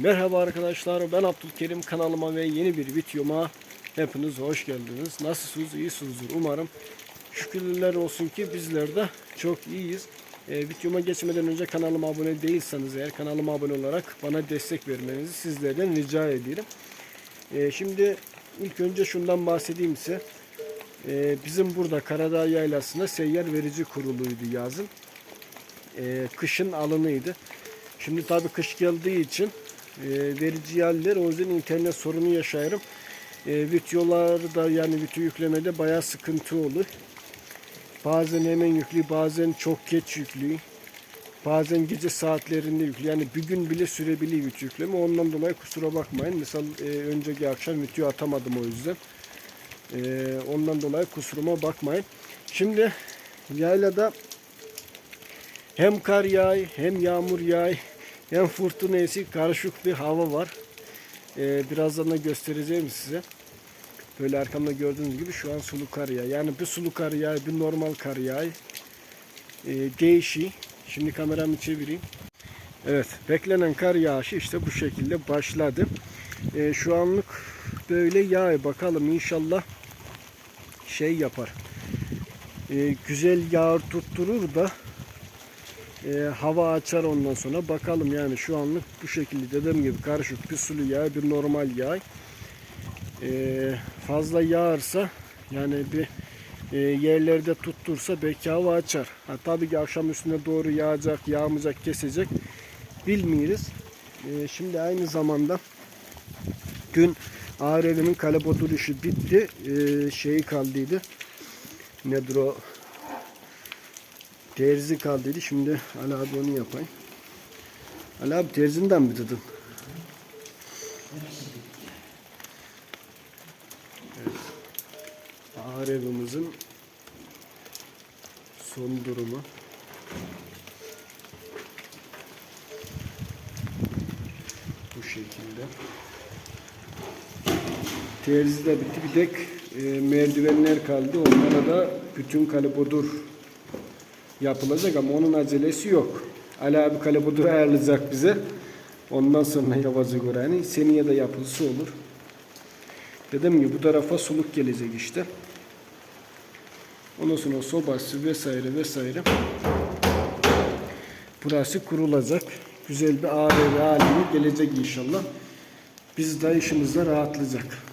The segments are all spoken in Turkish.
Merhaba arkadaşlar ben Abdülkerim kanalıma ve yeni bir videoma hepiniz hoş geldiniz. Nasılsınız? İyisinizdir umarım. Şükürler olsun ki bizler de çok iyiyiz. Ee, videoma geçmeden önce kanalıma abone değilseniz eğer kanalıma abone olarak bana destek vermenizi sizlerden rica ediyorum. Ee, şimdi ilk önce şundan bahsedeyim size. Ee, bizim burada Karadağ Yaylası'nda seyyar verici kuruluydu yazın. Ee, kışın alınıydı. Şimdi tabii kış geldiği için e, verici yerler o yüzden internet sorunu yaşarım. E, videolarda yani video yüklemede bayağı sıkıntı olur. Bazen hemen yüklü, bazen çok geç yüklü. Bazen gece saatlerinde yüklü. Yani bir gün bile sürebiliyor video yükleme. Ondan dolayı kusura bakmayın. Mesela e, önceki akşam video atamadım o yüzden. E, ondan dolayı kusuruma bakmayın. Şimdi yaylada hem kar yağ hem yağmur yağ hem fırtına esi karışık bir hava var. Ee, birazdan da göstereceğim size. Böyle arkamda gördüğünüz gibi şu an sulu kar yağ. Yani bir sulu kar yağ, bir normal kar yağ. Ee, değişi. Şimdi kameramı çevireyim. Evet, beklenen kar yağışı işte bu şekilde başladı. Ee, şu anlık böyle yağ. Bakalım inşallah şey yapar. Ee, güzel yağar tutturur da e, hava açar ondan sonra bakalım yani şu anlık bu şekilde dediğim gibi karışık bir sulu yağ bir normal yağ. E, fazla yağarsa yani bir e, yerlerde tuttursa belki hava açar. Ha, tabii ki akşam üstüne doğru yağacak yağmayacak kesecek bilmiyoruz. E, şimdi aynı zamanda dün Ağrı'nın kalebodur işi bitti. E, şeyi kaldıydı. Nedir o Terzi kaldıydı. Şimdi Ali abi onu yapayım. Ali abi terzinden mi dedin? Evet. Ağır evimizin son durumu. Bu şekilde. Terzi de bitti. Bir tek e, merdivenler kaldı. Onlara da bütün kalibodur yapılacak ama onun acelesi yok. Ali abi kalebudur ayarlayacak bize. Ondan sonra yapacak orayı. Seneye de yapılsa olur. Dedim ki bu tarafa suluk gelecek işte. Ondan sonra sobası vesaire vesaire. Burası kurulacak. Güzel bir AVM haline gelecek inşallah. Biz de işimizde rahatlayacak.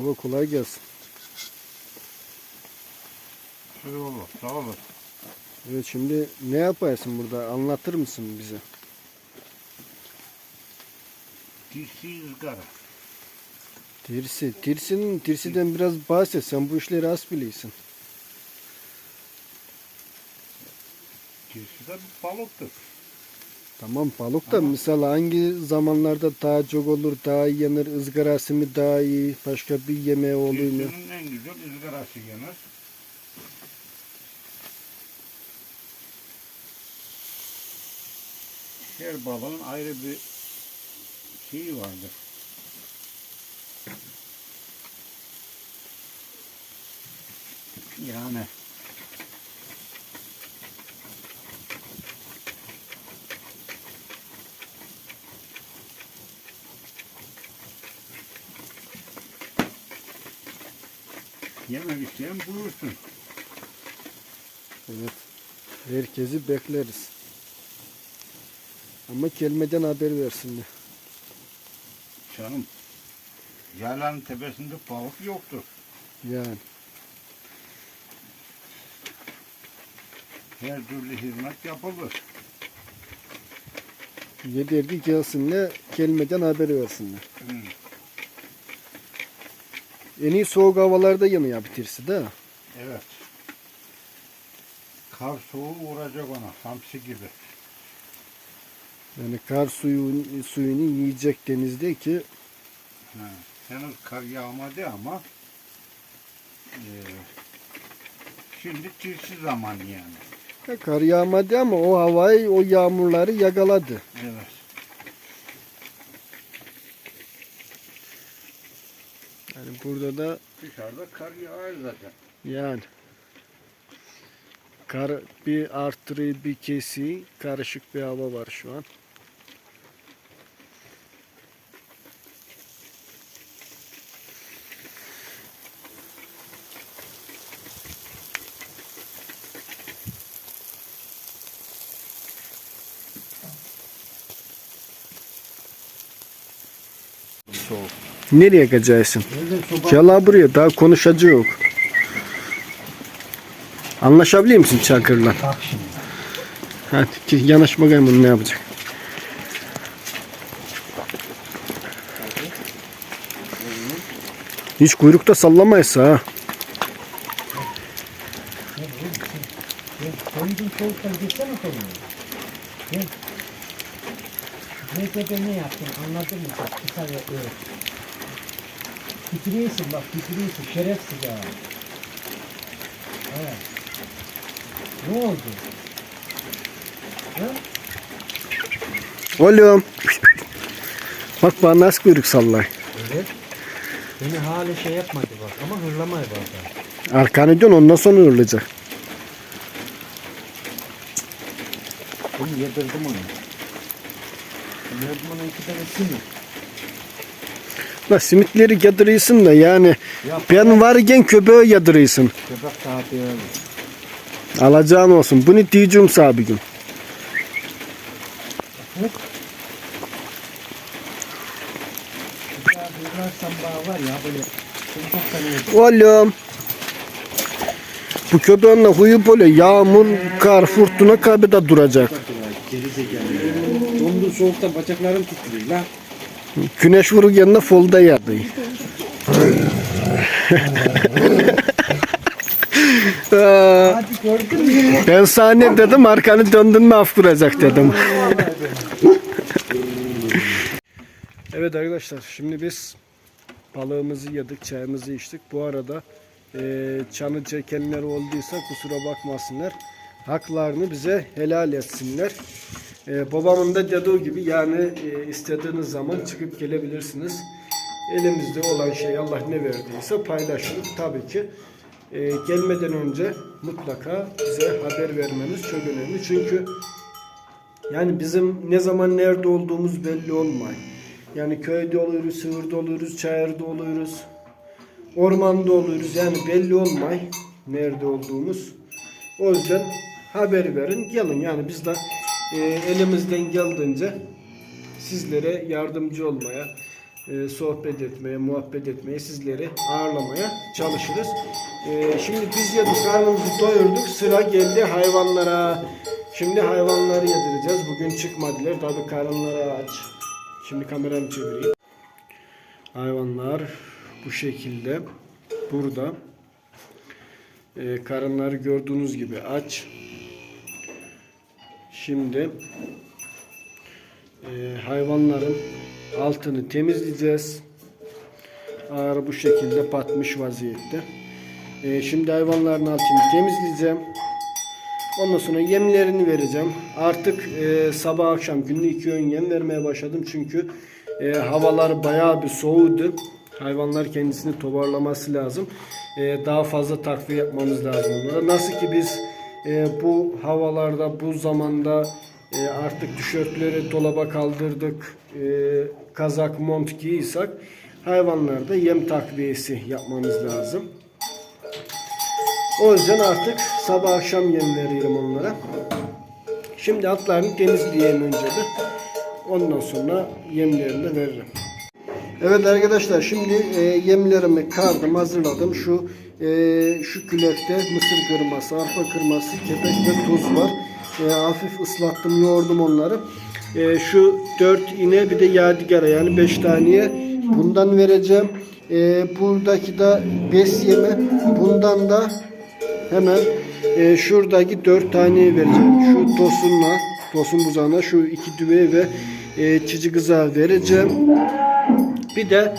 Baba kolay gelsin. Şöyle olur, sağ olur. Evet şimdi ne yaparsın burada anlatır mısın bize? Dişli ızgara. Tirsi. Tirsinin, tirsiden biraz bahset. Sen bu işleri az biliyorsun. Dişli de bir balıktır. Tamam balık da misal hangi zamanlarda daha çok olur, daha iyi yenir, ızgarası mı daha iyi, başka bir yemeği oluyor mu? Dişlinin en güzel ızgarası yenir. Her balığın ayrı bir şeyi vardır. Yani yemek isteyen buyursun. Evet. Herkesi bekleriz. Ama gelmeden haber versinler. Canım. Yaylanın tepesinde balık yoktur. Yani. Her türlü hizmet yapılır. Yeter ki gelsinler, gelmeden haber versinler. Hı. En iyi soğuk havalarda yemeği bitirsi de. Evet. Kar soğuğu vuracak ona. Hamsi gibi. Yani kar suyu, suyunu yiyecek denizde ki Ha. Henüz kar yağmadı ama e, şimdi çirsiz zaman yani. ya kar yağmadı ama o havayı, o yağmurları yakaladı. Evet. Burada da Dışarıda kar yağar zaten. yani kar bir artırı bir kesi karışık bir hava var şu an. Nereye kaçacaksın? Abi buraya daha konuşacak yok. Anlaşabiliyor musun Çakır'la? Bak şimdi. Hadi yanaş bakayım bunu ne yapacak. Hiç kuyrukta sallamayız ha. Koydum. Ne yaptın anladın mı? Kısa ve öyle. Titriyorsun bak titriyorsun şerefsiz ha. Evet. Ne oldu? Ha? Oğlum. Bak bana nasıl kuyruk sallar. Evet. Beni hala şey yapmadı bak ama hırlamaya bak. Arkanı dön ondan sonra hırlayacak. Bunu yedirdim onu. Yedirdim ona iki tane simit. La simitleri yadırıyorsun da yani Ya ben varken köpeğe yadırıyorsun. köpek böyle. Alacağın olsun. Bunu diyeceğim sana bir gün. Oğlum. Bu köpeğin de huyu böyle yağmur, kar, fırtına kabide duracak. Geri zekalı. Dondu soğukta bacaklarım titriyor lan. Güneş vurur yanına folda yadı. Ben sana ne dedim arkanı döndün mü af kuracak dedim. evet arkadaşlar şimdi biz balığımızı yedik çayımızı içtik. Bu arada e, çanı çekenler olduysa kusura bakmasınlar. Haklarını bize helal etsinler. E, babamın da dediği gibi yani e, istediğiniz zaman çıkıp gelebilirsiniz. Elimizde olan şey Allah ne verdiyse paylaşırız. Tabii ki e, gelmeden önce mutlaka bize haber vermeniz çok önemli. Çünkü yani bizim ne zaman nerede olduğumuz belli olmuyor. Yani köyde oluyoruz, sığırda oluyoruz, çayırda oluyoruz, ormanda oluyoruz. Yani belli olmuyor nerede olduğumuz. O yüzden haber verin, gelin. Yani biz de e, elimizden geldiğince sizlere yardımcı olmaya, e, sohbet etmeye, muhabbet etmeye, sizleri ağırlamaya çalışırız. E, şimdi biz yedik, karnımızı doyurduk. Sıra geldi hayvanlara. Şimdi hayvanları yedireceğiz. Bugün çıkmadılar. Tabii karınları aç. Şimdi kameramı çevireyim. Hayvanlar bu şekilde burada. E, karınları gördüğünüz gibi aç. Şimdi e, hayvanların altını temizleyeceğiz. Ağrı bu şekilde batmış vaziyette. E, şimdi hayvanların altını temizleyeceğim. Ondan sonra yemlerini vereceğim. Artık e, sabah akşam günlük iki öğün yem vermeye başladım. Çünkü e, havalar bayağı bir soğudu. Hayvanlar kendisini toparlaması lazım. E, daha fazla takviye yapmamız lazım onlara. Nasıl ki biz e, bu havalarda, bu zamanda e, artık tişörtleri dolaba kaldırdık. E, kazak, mont giyiysek hayvanlarda yem takviyesi yapmamız lazım. O yüzden artık sabah akşam yem veriyorum onlara. Şimdi atlarını temizleyeyim önce de. Ondan sonra yemlerini de veririm. Evet arkadaşlar şimdi e, yemlerimi kardım hazırladım. Şu e, şu külekte mısır kırması, arpa kırması, kepek ve tuz var. E, hafif ıslattım, yoğurdum onları. E, şu 4 ine bir de yadigara yani 5 taneye bundan vereceğim. E, buradaki de bes yemi. Bundan da hemen e, şuradaki 4 taneye vereceğim. Şu tosunla, tosun buzağına şu iki düve ve e, çici kıza vereceğim. Bir de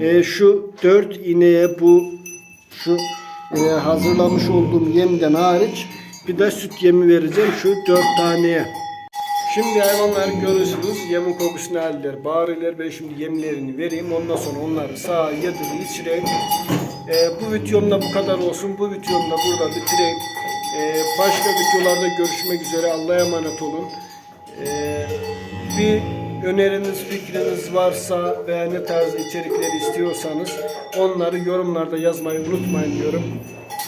e, şu dört ineğe bu şu e, hazırlamış olduğum yemden hariç bir de süt yemi vereceğim şu dört taneye. Şimdi hayvanları görürsünüz. Yemin kokusunu alırlar, bağırırlar. Ben şimdi yemlerini vereyim. Ondan sonra onları sağa yedirip içireyim. E, bu videomda bu kadar olsun. Bu videomda burada bitireyim. E, başka videolarda görüşmek üzere. Allah'a emanet olun. E, bir öneriniz, fikriniz varsa veya ne tarz içerikler istiyorsanız onları yorumlarda yazmayı unutmayın diyorum.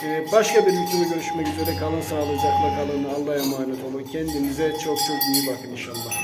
Ee, başka bir videoda görüşmek üzere. Kalın sağlıcakla kalın. Allah'a emanet olun. Kendinize çok çok iyi bakın inşallah.